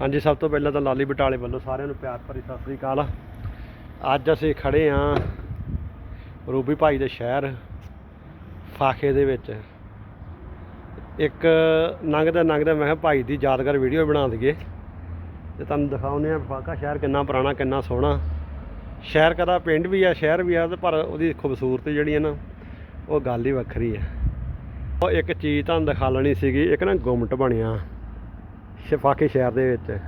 ਹਾਂਜੀ, ਸਭ ਤੋਂ ਪਹਿਲਾਂ ਤਾਂ ਲਾਲੀ ਬਟਾਲੇ ਵੱਲੋਂ ਸਾਰਿਆਂ ਨੂੰ ਪਿਆਰ ਭਰੀ ਸਤਿ ਸ੍ਰੀ ਅਕਾਲ। ਅੱਜ ਅਸੀਂ ਖੜੇ ਆਂ ਰੂਬੀ ਭਾਈ ਦੇ ਸ਼ਹਿਰ ਫਾਖੇ ਦੇ ਵਿੱਚ। ਇੱਕ ਲੰਘਦਾ ਲੰਘਦਾ ਮੈਂ ਕਿਹਾ ਭਾਈ ਦੀ ਯਾਦਗਾਰ ਵੀਡੀਓ ਬਣਾ ਦਈਏ ਤੇ ਤੁਹਾਨੂੰ ਦਿਖਾਉਂਦੇ ਆ ਫਾਕਾ ਸ਼ਹਿਰ ਕਿੰਨਾ ਪੁਰਾਣਾ, ਕਿੰਨਾ ਸੋਹਣਾ। ਸ਼ਹਿਰ ਕਦਾ ਪਿੰਡ ਵੀ ਆ, ਸ਼ਹਿਰ ਵੀ ਆ, ਤੇ ਪਰ ਉਹਦੀ ਖੂਬਸੂਰਤੀ ਜਿਹੜੀ ਹੈ ਨਾ, ਉਹ ਗੱਲ ਹੀ ਵੱਖਰੀ ਹੈ ਉਹ ਇੱਕ ਚੀਜ਼ ਤੁਹਾਨੂੰ ਦਿਖਾ ਲੈਣੀ ਸੀਗੀ, ਇੱਕ ਨਾ ਗੁੰਮਟ ਬਣਿਆ। ਸ਼ਫਾਕੇ ਸ਼ਹਿਰ ਦੇ ਵਿੱਚ।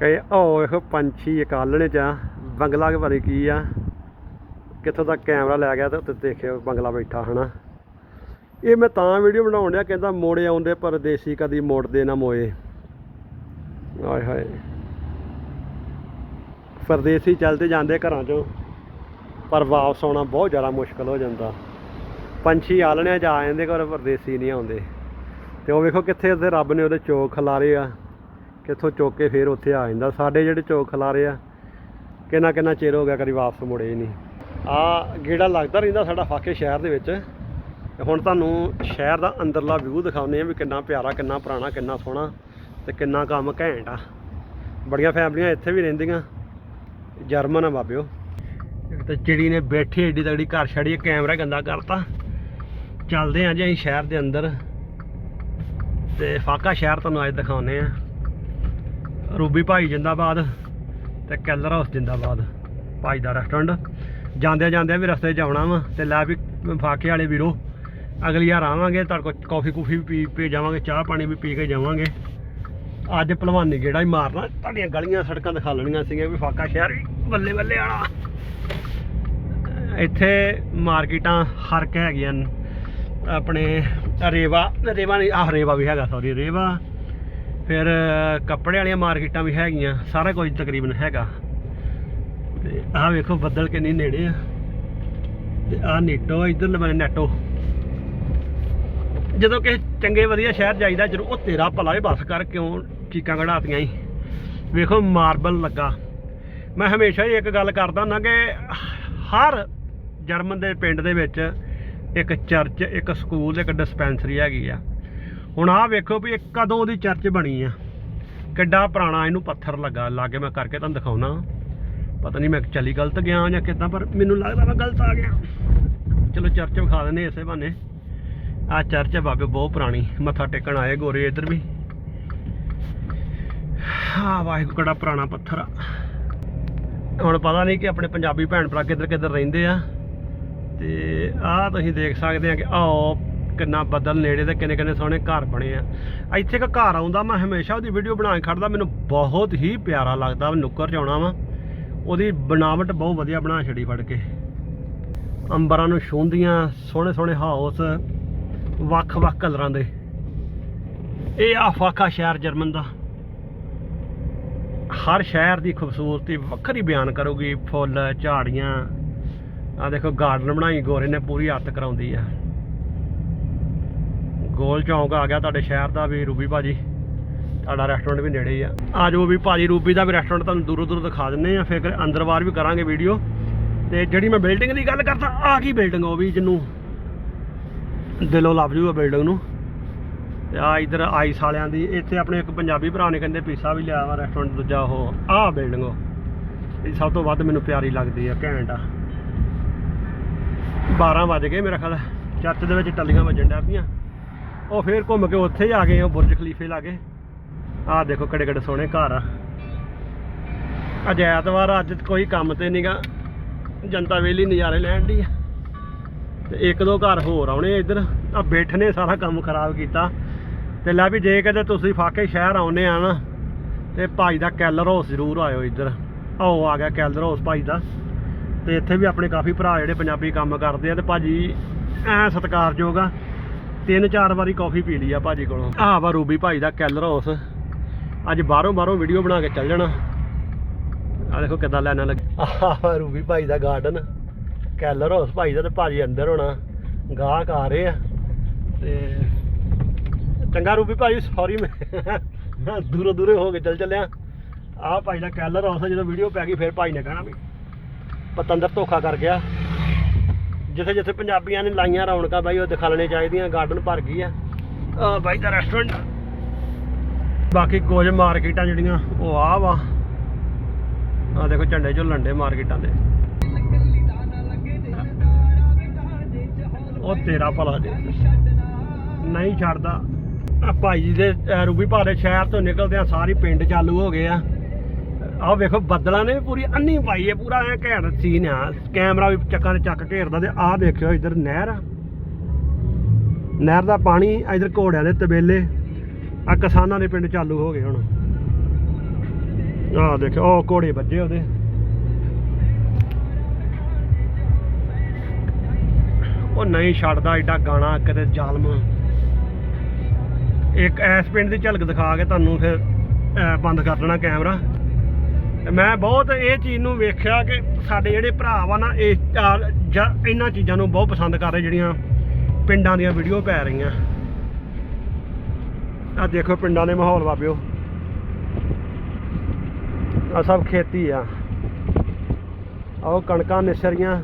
ਕਈ ਉਹ ਵੇਖੋ ਪੰਛੀ ਇੱਕ ਆਲਣੇ ਚ ਆ। ਬੰਗਲਾ ਕੇ ਬਾਰੇ ਕੀ ਆ। ਕਿੱਥੋਂ ਤੱਕ ਕੈਮਰਾ ਲੈ ਗਿਆ ਤੇ ਉੱਤੇ ਦੇਖਿਓ ਬੰਗਲਾ ਬੈਠਾ ਹਨਾ? ਇਹ ਮੈਂ ਤਾਂ ਵੀਡੀਓ ਬਣਾਉਣ ਡਿਆ ਕਹਿੰਦਾ ਮੋੜੇ ਆਉਂਦੇ ਪਰਦੇਸੀ ਕਦੀ ਮੋੜਦੇ ਨਾ ਮੋਏ। ਆਏ ਹਾਏ। ਪਰਦੇਸੀ ਚੱਲਦੇ ਜਾਂਦੇ ਘਰਾਂ ਚੋਂ ਪਰ ਵਾਪਸ ਆਉਣਾ ਬਹੁਤ ਜ਼ਿਆਦਾ ਮੁਸ਼ਕਲ ਹੋ ਜਾਂਦਾ। ਪੰਛੀ ਆਲਣਿਆਂ 'ਚ ਆ ਜਾਂਦੇ ਪਰ ਪਰਦੇਸੀ ਨਹੀਂ ਆਉਂਦੇ। ਤੇ ਉਹ ਵੇਖੋ ਕਿੱਥੇ ਉੱਥੇ ਰੱਬ ਨੇ ਉਹਦੇ ਚੋਕ ਖਿਲਾਰੇ ਆ, ਕਿੱਥੋਂ ਚੁੱਕ ਕੇ ਫੇਰ ਉੱਥੇ ਆ ਜਾਂਦਾ। ਸਾਡੇ ਜਿਹੜੇ ਚੋਕ ਖਿਲਾਰੇ ਆ, ਕਿੰਨਾ ਕਿੰਨਾ ਚਿਰ ਹੋ ਗਿਆ ਕਦੀ ਵਾਪਸ ਮੁੜੇ ਨਹੀਂ। ਆ ਗੇੜਾ ਲੱਗਦਾ ਰਹਿੰਦਾ ਸਾਡਾ ਫਾਕੇ ਸ਼ਹਿਰ ਦੇ ਵਿੱਚ। ਤੇ ਹੁਣ ਤੁਹਾਨੂੰ ਸ਼ਹਿਰ ਦਾ ਅੰਦਰਲਾ ਵਿਊ ਦਿਖਾਉਂਦੇ ਆ ਵੀ ਕਿੰਨਾ ਪਿਆਰਾ, ਕਿੰਨਾ ਪੁਰਾਣਾ, ਕਿੰਨਾ ਸੋਹਣਾ ਤੇ ਕਿੰਨਾ ਕੰਮ ਘੈਂਟ ਆ। ਬੜੀਆਂ ਫੈਮਲੀਆਂ ਇੱਥੇ ਵੀ ਰਹਿੰਦੀਆਂ। ਜਰਮਨ ਆ ਬਾਬਿਓ। ਇੱਕ ਤਾਂ ਚਿੜੀ ਨੇ ਬੈਠੀ ਏਡੀ ਤਗੜੀ ਘਰ ਛੜੀ ਕੈਮਰਾ ਗੰਦਾ ਕਰਤਾ। ਚੱਲਦੇ ਆ ਜੀ ਅਸੀਂ ਸ਼ਹਿਰ ਦੇ ਅੰਦਰ। ਤੇ ਫਾਕਾ ਸ਼ਹਿਰ ਤੁਹਾਨੂੰ ਅੱਜ ਦਿਖਾਉਨੇ ਆ। ਰੂਬੀ ਭਾਈ ਜਿੰਦਾਬਾਦ ਤੇ ਕੈਲਰ ਹਾਊਸ ਜਿੰਦਾਬਾਦ, ਭਾਈ ਦਾ ਰੈਸਟੋਰੈਂਟ ਜਾਂਦੇ ਜਾਂਦੇ ਵੀ ਰਸਤੇ 'ਚ ਆਉਣਾ ਵਾ ਤੇ ਲੈ ਵੀ ਫਾਕੇ ਵਾਲੇ ਵੀਰੋ, ਅਗਲੀ ਵਾਰ ਆਵਾਂਗੇ, ਤੁਹਾਡੇ ਕੋਲ ਕਾਫੀ ਕੂਫੀ ਵੀ ਪੀ ਪੀ ਜਾਵਾਂਗੇ, ਚਾਹ ਪਾਣੀ ਵੀ ਪੀ ਕੇ ਜਾਵਾਂਗੇ। ਅੱਜ ਭਲਵਾਨੀ ਗੇੜਾ ਹੀ ਮਾਰਨਾ, ਤੁਹਾਡੀਆਂ ਗਲੀਆਂ ਸੜਕਾਂ ਦਿਖਾ ਲੈਣੀਆਂ ਸੀਗੀਆਂ ਵੀ ਫਾਕਾ ਸ਼ਹਿਰ ਵੀ ਬੱਲੇ ਬੱਲੇ ਵਾਲਾ। ਇੱਥੇ ਮਾਰਕੀਟਾਂ ਹਰ ਕ ਹੈਗੀਆਂ ਆਪਣੇ ਰੇਵਾ ਰੇਵਾ ਨਹੀਂ, ਆਹ ਰੇਵਾ ਵੀ ਹੈਗਾ ਸੌਰੀ ਰੇਵਾ। ਫਿਰ, ਕੱਪੜੇ ਵਾਲੀਆਂ ਮਾਰਕੀਟਾਂ ਵੀ ਹੈਗੀਆਂ, ਸਾਰਾ ਕੁਝ ਤਕਰੀਬਨ ਹੈਗਾ। ਤੇ ਆਹ ਵੇਖੋ ਬੱਦਲ ਕਿੰਨੀ ਨੇੜੇ ਆ। ਤੇ ਆਹ ਨੀਟੋ ਇਧਰ ਬਣੇ ਨੈਟੋ। ਜਦੋਂ ਕਿਸੇ ਚੰਗੇ ਵਧੀਆ ਸ਼ਹਿਰ ਜਾਈਦਾ, ਜਦੋਂ ਉਹ ਤੇਰਾ ਭਲਾ ਇਹ ਬਸ ਕਰ ਕਿਉਂ ਚੀਕਾਂ ਕਢਾਤੀਆਂ ਹੀ ਵੇਖੋ ਮਾਰਬਲ ਲੱਗਾ। ਮੈਂ ਹਮੇਸ਼ਾ ਹੀ ਇੱਕ ਗੱਲ ਕਰਦਾ ਹੁੰਦਾ ਕਿ ਹਰ ਜਰਮਨ ਦੇ ਪਿੰਡ ਦੇ ਵਿੱਚ ਇੱਕ ਚਰਚ, ਇੱਕ ਸਕੂਲ, ਇੱਕ ਡਿਸਪੈਂਸਰੀ ਹੈਗੀ ਆ। ਹੁਣ ਆਹ ਵੇਖੋ ਵੀ ਇਹ ਕਦੋਂ ਦੀ ਚਰਚ ਬਣੀ ਆ। ਕਿੱਡਾ ਪੁਰਾਣਾ ਇਹਨੂੰ ਪੱਥਰ ਲੱਗਾ। ਲਾਗੇ ਮੈਂ ਕਰਕੇ ਤੁਹਾਨੂੰ ਦਿਖਾਉਣਾ। ਪਤਾ ਨਹੀਂ ਮੈਂ ਚਲੀ ਗਲਤ ਗਿਆ ਜਾਂ ਕਿੱਦਾਂ, ਪਰ ਮੈਨੂੰ ਲੱਗਦਾ ਮੈਂ ਗਲਤ ਆ ਗਿਆ। ਚਲੋ ਚਰਚ ਵਿਖਾ ਦਿੰਦੇ ਇਸੇ ਬਹਾਨੇ। ਆ ਚਰਚ ਹੈ ਬਾਬੇ, ਬਹੁਤ ਪੁਰਾਣੀ। ਮੱਥਾ ਟੇਕਣ ਆਏ ਗੋਰੇ ਇੱਧਰ ਵੀ। ਹਾਂ ਵਾਹਿਗੁਰੂ, ਕਿਹੜਾ ਪੁਰਾਣਾ ਪੱਥਰ ਆ। ਹੁਣ ਪਤਾ ਨਹੀਂ ਕਿ ਆਪਣੇ ਪੰਜਾਬੀ ਭੈਣ ਭਰਾ ਕਿੱਧਰ ਕਿੱਧਰ ਰਹਿੰਦੇ ਆ। ਤੇ ਆਹ ਤੁਸੀਂ ਦੇਖ ਸਕਦੇ ਆ ਕਿ ਆਓ ਕਿੰਨਾ ਬੱਦਲ ਨੇੜੇ ਤੇ ਕਿੰਨੇ ਕਿੰਨੇ ਸੋਹਣੇ ਘਰ ਬਣੇ ਆ। ਇੱਥੇ ਇੱਕ ਘਰ ਆਉਂਦਾ, ਮੈਂ ਹਮੇਸ਼ਾ ਉਹਦੀ ਵੀਡੀਓ ਬਣਾ ਕੇ ਖੜਦਾ, ਮੈਨੂੰ ਬਹੁਤ ਹੀ ਪਿਆਰਾ ਲੱਗਦਾ ਨੁੱਕਰ ਚ ਆਉਣਾ ਵਾ। ਉਹਦੀ ਬਣਾਵਟ ਬਹੁਤ ਵਧੀਆ ਬਣਾ ਛੜੀ ਫੜ ਕੇ। ਅੰਬਰਾਂ ਨੂੰ ਛੂੰਦੀਆਂ ਸੋਹਣੇ ਸੋਹਣੇ ਹਾਊਸ ਵੱਖ-ਵੱਖ ਕਲਰਾਂ ਦੇ। ਇਹ ਆ ਫਾਕਾ ਸ਼ਹਿਰ ਜਰਮਨ ਦਾ। ਹਰ ਸ਼ਹਿਰ ਦੀ ਖੂਬਸੂਰਤੀ ਵੱਖਰੀ ਬਿਆਨ ਕਰੂਗੀ, ਫੁੱਲ, ਝਾੜੀਆਂ ਆ ਦੇਖੋ ਗਾਰਡਨ ਬਣਾਈ, ਗੋਰੇ ਨੇ ਪੂਰੀ ਹੱਤ ਕਰਾਉਂਦੀ ਆ। ਗੋਲ ਚੌਂਕ ਆ ਗਿਆ ਤੁਹਾਡੇ ਸ਼ਹਿਰ ਦਾ ਵੀ, ਰੂਬੀ ਭਾਜੀ। ਤੁਹਾਡਾ ਰੈਸਟੋਰੈਂਟ ਵੀ ਨੇੜੇ ਹੀ ਆ। ਆ ਜਾਓ ਵੀ ਭਾਜੀ, ਰੂਬੀ ਦਾ ਵੀ ਰੈਸਟੋਰੈਂਟ ਤੁਹਾਨੂੰ ਦੂਰੋਂ ਦੂਰੋਂ ਦਿਖਾ ਦਿੰਨੇ ਆ, ਫਿਰ ਅੰਦਰ ਬਾਹਰ ਵੀ ਕਰਾਂਗੇ ਵੀਡੀਓ ਤੇ ਜਿਹੜੀ ਮੈਂ ਬਿਲਡਿੰਗ ਦੀ ਗੱਲ ਕਰਦਾ ਆ ਕੀ ਬਿਲਡਿੰਗ ਉਹ ਵੀ ਜਿਹਨੂੰ ਦਿਲੋਂ ਲੱਭ ਜੂਗਾ ਬਿਲਡਿੰਗ ਨੂੰ। ਤੇ ਆ ਇਧਰ ਆਈਸ ਵਾਲਿਆਂ ਦੀ, ਇੱਥੇ ਆਪਣੇ ਇੱਕ ਪੰਜਾਬੀ ਭਰਾ ਨੇ ਕਹਿੰਦੇ ਪੀਸਾ ਵੀ ਲਿਆ ਵਾ ਰੈਸਟੋਰੈਂਟ ਦੂਜਾ ਉਹ, ਆਹ ਬਿਲਡਿੰਗ ਉਹ। ਇਹ ਸਭ ਤੋਂ ਵੱਧ ਮੈਨੂੰ ਪਿਆਰੀ ਲੱਗਦੀ ਆ, ਘੈਂਟ ਆ। 12 ਵਜ ਗਏ ਮੇਰਾ ਖਿਆਲ ਚਰਚ ਦੇ ਵਿੱਚ ਟੱਲੀਆਂ ਵੱਜਣ ਡਿਆ ਪਈਆਂ। ਉਹ ਫੇਰ ਘੁੰਮ ਕੇ ਉੱਥੇ ਹੀ ਆ ਗਏ ਉਹ ਬੁਰਜ ਖਲੀਫੇ ਲਾਗੇ। ਆਹ ਦੇਖੋ ਕਿਹੜੇ ਕਿਹੜੇ ਸੋਹਣੇ ਘਰ ਆ। ਅੱਜ ਐਤਵਾਰ ਅੱਜ ਕੋਈ ਕੰਮ ਤੇ ਨਹੀਂਗਾ ਜਨਤਾ ਵੇਲੀ ਨਜ਼ਾਰੇ ਲੈਣ ਦੀ ਆ। ਤੇ ਇੱਕ ਦੋ ਘਰ ਹੋਰ ਆਉਣੇ ਆ ਇੱਧਰ। ਆ ਬੈਠ ਨੇ ਸਾਰਾ ਕੰਮ ਖਰਾਬ ਕੀਤਾ। ਤੇ ਲੈ ਵੀ ਜੇ ਕਦੇ ਤੁਸੀਂ ਫਾਕੇ ਸ਼ਹਿਰ ਆਉਨੇ ਆ ਨਾ, ਤੇ ਭਾਈ ਦਾ ਕੈਲਰ ਹਾਊਸ ਜ਼ਰੂਰ ਆਇਓ ਇੱਧਰ। ਆਓ ਆ ਗਿਆ ਕੈਲਰ ਹਾਊਸ ਭਾਈ ਦਾ। ਤੇ ਇੱਥੇ ਵੀ ਆਪਣੇ ਕਾਫੀ ਭਰਾ ਜਿਹੜੇ ਪੰਜਾਬੀ ਕੰਮ ਕਰਦੇ ਆ ਤੇ ਭਾਜੀ ਐ ਸਤਿਕਾਰਯੋਗ ਆ। ਤਿੰਨ ਚਾਰ ਵਾਰੀ ਕਾਫੀ ਪੀ ਲਈ ਆ ਭਾਜੀ ਕੋਲੋਂ। ਆਹ ਵਾ ਰੂਬੀ ਭਾਈ ਦਾ ਕੈਲਰ ਹਾਊਸ ਅੱਜ ਬਾਹਰੋਂ ਬਾਹਰੋਂ ਵੀਡੀਓ ਬਣਾ ਕੇ ਚੱਲ ਜਾਣਾ। ਆ ਦੇਖੋ ਕਿੱਦਾਂ ਲੈਣਾ ਲੱਗ। ਆਹ ਵਾ ਰੂਬੀ ਭਾਈ ਦਾ ਗਾਰਡਨ ਕੈਲਰ ਹਾਊਸ ਭਾਈ ਦਾ ਤੇ ਭਾਜੀ ਅੰਦਰ ਹੋਣਾ। ਗਾਹਕ ਆ ਰਹੇ ਆ। ਤੇ ਚੰਗਾ ਰੂਬੀ ਭਾਈ ਸੌਰੀ ਮੈਂ ਮੈਂ ਦੂਰੋਂ ਦੂਰੇ ਹੋ ਕੇ ਚੱਲ ਚੱਲਿਆ। ਆਹ ਭਾਈ ਦਾ ਕੈਲਰ ਹਾਊਸ ਆ, ਜਦੋਂ ਵੀਡੀਓ ਪੈ ਗਈ, ਫਿਰ ਭਾਈ ਨੇ ਕਹਿਣਾ ਵੀ ਪਤੰਦਰ ਧੋਖਾ ਕਰ ਗਿਆ। ਜਿੱਥੇ ਜਿੱਥੇ ਪੰਜਾਬੀਆਂ ਨੇ ਲਾਈਆਂ ਰੌਣਕਾਂ ਬਾਈ, ਉਹ ਦਿਖਾਲਣੇ ਚਾਹੀਦੀਆਂ ਗਾਰਡਨ ਭਰ ਗਈ ਆ। ਬਾਈ ਦਾ ਰੈਸਟੋਰੈਂਟ ਬਾਕੀ ਕੁਝ ਮਾਰਕੀਟਾਂ ਜਿਹੜੀਆਂ, ਉਹ ਆ ਵਾ। ਆ ਦੇਖੋ ਝੰਡੇ ਝੁੱਲਣ ਦੇ ਮਾਰਕੀਟਾਂ ਦੇ। ਉਹ ਤੇਰਾ ਭਲਾ ਜੇ। ਨਹੀਂ ਛੱਡਦਾ। ਭਾਈ ਜੀ ਦੇ ਰੂਬੀ ਭਾਰੇ ਸ਼ਹਿਰ ਤੋਂ ਨਿਕਲਦੇ ਆ ਸਾਰੀ ਪਿੰਡ ਚਾਲੂ ਹੋ ਗਏ ਆ। ਆਹ ਵੇਖੋ ਬੱਦਲਾਂ ਨੇ ਵੀ ਪੂਰੀ ਅੰਨੀ ਪਾਈ ਹੈ ਪੂਰਾ ਐ ਘੈਂਟ ਸੀਨ ਆ। ਕੈਮਰਾ ਵੀ ਚੱਕਾਂ ਦੇ ਚੱਕ ਘੇਰਦਾ ਤੇ ਆਹ ਦੇਖਿਓ ਇਧਰ ਨਹਿਰ ਆ। ਨਹਿਰ ਦਾ ਪਾਣੀ ਇਧਰ ਘੋੜਿਆਂ ਦੇ ਤਬੇਲੇ ਆ ਕਿਸਾਨਾਂ ਦੇ ਪਿੰਡ ਚਾਲੂ ਹੋ ਗਏ ਹੁਣ। ਆਹ ਦੇਖੋ ਉਹ ਘੋੜੇ ਵੱਜੇ ਉਹਦੇ। ਉਹ ਨਹੀਂ ਛੱਡਦਾ ਐਡਾ ਗਾਣਾ ਕਦੇ ਜ਼ਾਲਮ। ਇੱਕ ਐਸ ਪਿੰਡ ਦੀ ਝਲਕ ਦਿਖਾ ਕੇ ਤੁਹਾਨੂੰ ਫਿਰ ਅਹ, ਬੰਦ ਕਰ ਦੇਣਾ ਕੈਮਰਾ ਮੈਂ ਬਹੁਤ ਇਹ ਚੀਜ਼ ਨੂੰ ਵੇਖਿਆ ਕਿ ਸਾਡੇ ਜਿਹੜੇ ਭਰਾ ਵਾ ਨਾ, ਇਹ ਚਾਰ- ਇਹਨਾਂ ਚੀਜ਼ਾਂ ਨੂੰ ਬਹੁਤ ਪਸੰਦ ਕਰ ਰਹੇ ਜਿਹੜੀਆਂ ਪਿੰਡਾਂ ਦੀਆਂ ਵੀਡੀਓ ਪੈ ਰਹੀਆਂ। ਆ ਦੇਖੋ ਪਿੰਡਾਂ ਦੇ ਮਾਹੌਲ ਬਾਬਿਓ। ਆ ਸਭ ਖੇਤੀ ਆ। ਆਹ ਕਣਕਾਂ ਨਿਸਰੀਆਂ,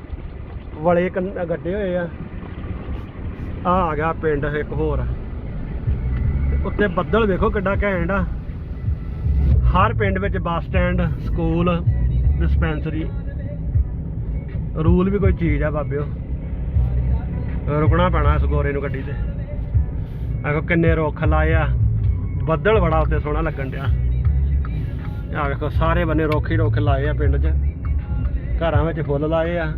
ਵਲੇ ਕੰਨ- ਗੱਡੇ ਹੋਏ ਆ। ਆ ਆ ਗਿਆ ਪਿੰਡ ਇੱਕ ਹੋਰ। ਤੇ ਉੱਤੇ ਬੱਦਲ ਵੇਖੋ ਕਿੱਡਾ ਘੈਂਟ ਆ। ਹਰ ਪਿੰਡ ਵਿੱਚ bus stand, school dispensary rule ਵੀ ਕੋਈ ਚੀਜ਼ ਆ ਬਾਬਿਓ। ਰੁਕਣਾ ਪੈਣਾ ਇਸ ਗੋਰੇ ਨੂੰ ਗੱਡੀ ਤੇ। ਆਖੋ ਕਿੰਨੇ ਰੁੱਖ ਲਾਏ ਆ। ਬੱਦਲ ਬੜਾ ਉੱਤੇ ਸੋਹਣਾ ਲੱਗਣ ਡਿਆ। ਆ ਵੇਖੋ ਸਾਰੇ ਬੰਨੇ ਰੁੱਖ ਹੀ ਰੁੱਖ ਲਾਏ ਆ ਪਿੰਡ 'ਚ। ਘਰਾਂ ਵਿੱਚ ਫੁੱਲ ਲਾਏ ਆ।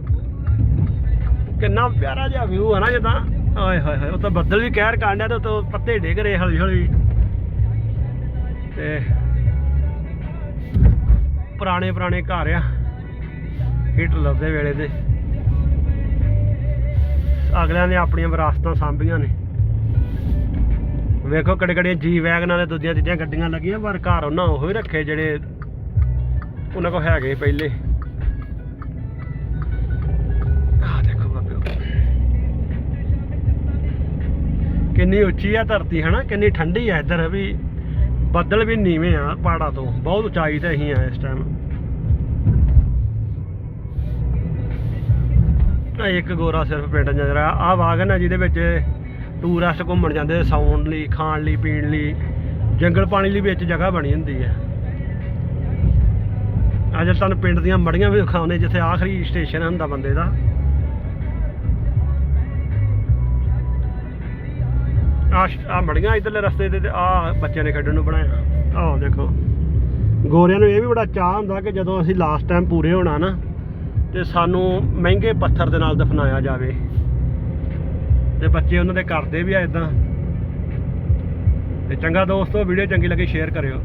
ਕਿੰਨਾ ਪਿਆਰਾ ਜਿਹਾ ਵਿਊ ਹੈ ਨਾ ਜਦਾਂ। ਓਏ ਹੋਏ ਹੋਏ ਉਹ ਬੱਦਲ ਵੀ ਕਹਿਰ ਕਾਂਡਿਆ ਤੇ ਉਤੋਂ ਪੱਤੇ ਡਿੱਗ ਰਹੇ ਹੌਲੀ ਹੌਲੀ ਤੇ ਪੁਰਾਣੇ ਪੁਰਾਣੇ ਘਰ ਆ। ਹਿਟਲਰ ਦੇ ਵੇਲੇ ਦੇ। ਅਗਲਿਆਂ ਨੇ ਆਪਣੀਆਂ ਵਿਰਾਸਤਾਂ ਸਾਂਭੀਆਂ ਨੇ। ਵੇਖੋ ਕਿਹੜੇ ਕਿਹੜੇ ਜੀ ਵੈਗਨਾਂ ਦੇ ਦੂਜੀਆਂ ਤੀਜੀਆਂ ਗੱਡੀਆਂ ਲੱਗੀਆਂ, ਪਰ ਘਰ ਉਹਨਾਂ ਉਹ ਹੀ ਰੱਖੇ ਜਿਹੜੇ ਉਹਨਾਂ ਕੋਲ ਹੈਗੇ ਪਹਿਲੇ। ਆਹ ਦੇਖੋ ਬਾਬਿਓ ਕਿੰਨੀ ਉੱਚੀ ਆ ਧਰਤੀ, ਹਨਾ? ਕਿੰਨੀ ਠੰਡੀ ਆ ਇੱਧਰ ਵੀ। ਬੱਦਲ ਵੀ ਨੀਵੇਂ ਆ ਪਹਾੜਾਂ ਤੋਂ। ਬਹੁਤ ਉਚਾਈ ਤੇ ਅਸੀਂ ਆ ਇਸ ਟਾਈਮ ਇੱਕ ਗੋਰਾ ਸਿਰਫ ਪਿੰਡ ਨਜ਼ਰ ਆ। ਆ ਵਾਗਨ ਆ ਜਿਹਦੇ ਵਿੱਚ ਟੂਰਿਸਟ ਘੁੰਮਣ ਜਾਂਦੇ ਸੌਣ ਲਈ, ਖਾਣ ਲਈ, ਪੀਣ ਲਈ, ਜੰਗਲ ਪਾਣੀ ਲਈ ਵਿੱਚ ਜਗ੍ਹਾ ਬਣੀ ਹੁੰਦੀ ਹੈ ਅੱਜ ਤੁਹਾਨੂੰ ਪਿੰਡ ਦੀਆਂ ਮੜੀਆਂ ਵੀ ਦਿਖਾਉਂਦੇ ਜਿੱਥੇ ਆਖਰੀ ਸਟੇਸ਼ਨ ਹੁੰਦਾ ਬੰਦੇ ਦਾ। ਆ ਮੜੀਆਂ ਇਧਰਲੇ ਰਸਤੇ ਤੇ ਆ ਬੱਚਿਆਂ ਨੇ ਖੇਡਣ ਨੂੰ ਬਣਾਇਆ। ਆਹ ਦੇਖੋ। ਗੋਰਿਆਂ ਨੂੰ ਇਹ ਵੀ ਬੜਾ ਚਾਹ ਹੁੰਦਾ ਕਿ ਜਦੋਂ ਅਸੀਂ ਲਾਸਟ ਟਾਈਮ ਪੂਰੇ ਹੋਣਾ ਨਾ, ਤੇ ਸਾਨੂੰ ਮਹਿੰਗੇ ਪੱਥਰ ਦੇ ਨਾਲ ਦਫਨਾਇਆ ਜਾਵੇ। ਤੇ ਬੱਚੇ ਉਹਨਾਂ ਦੇ ਕਰਦੇ ਵੀ ਆ ਇਦਾਂ ਤੇ ਚੰਗਾ ਦੋਸਤੋ ਵੀਡੀਓ ਚੰਗੀ ਲੱਗੀ ਸ਼ੇਅਰ ਕਰਿਓ।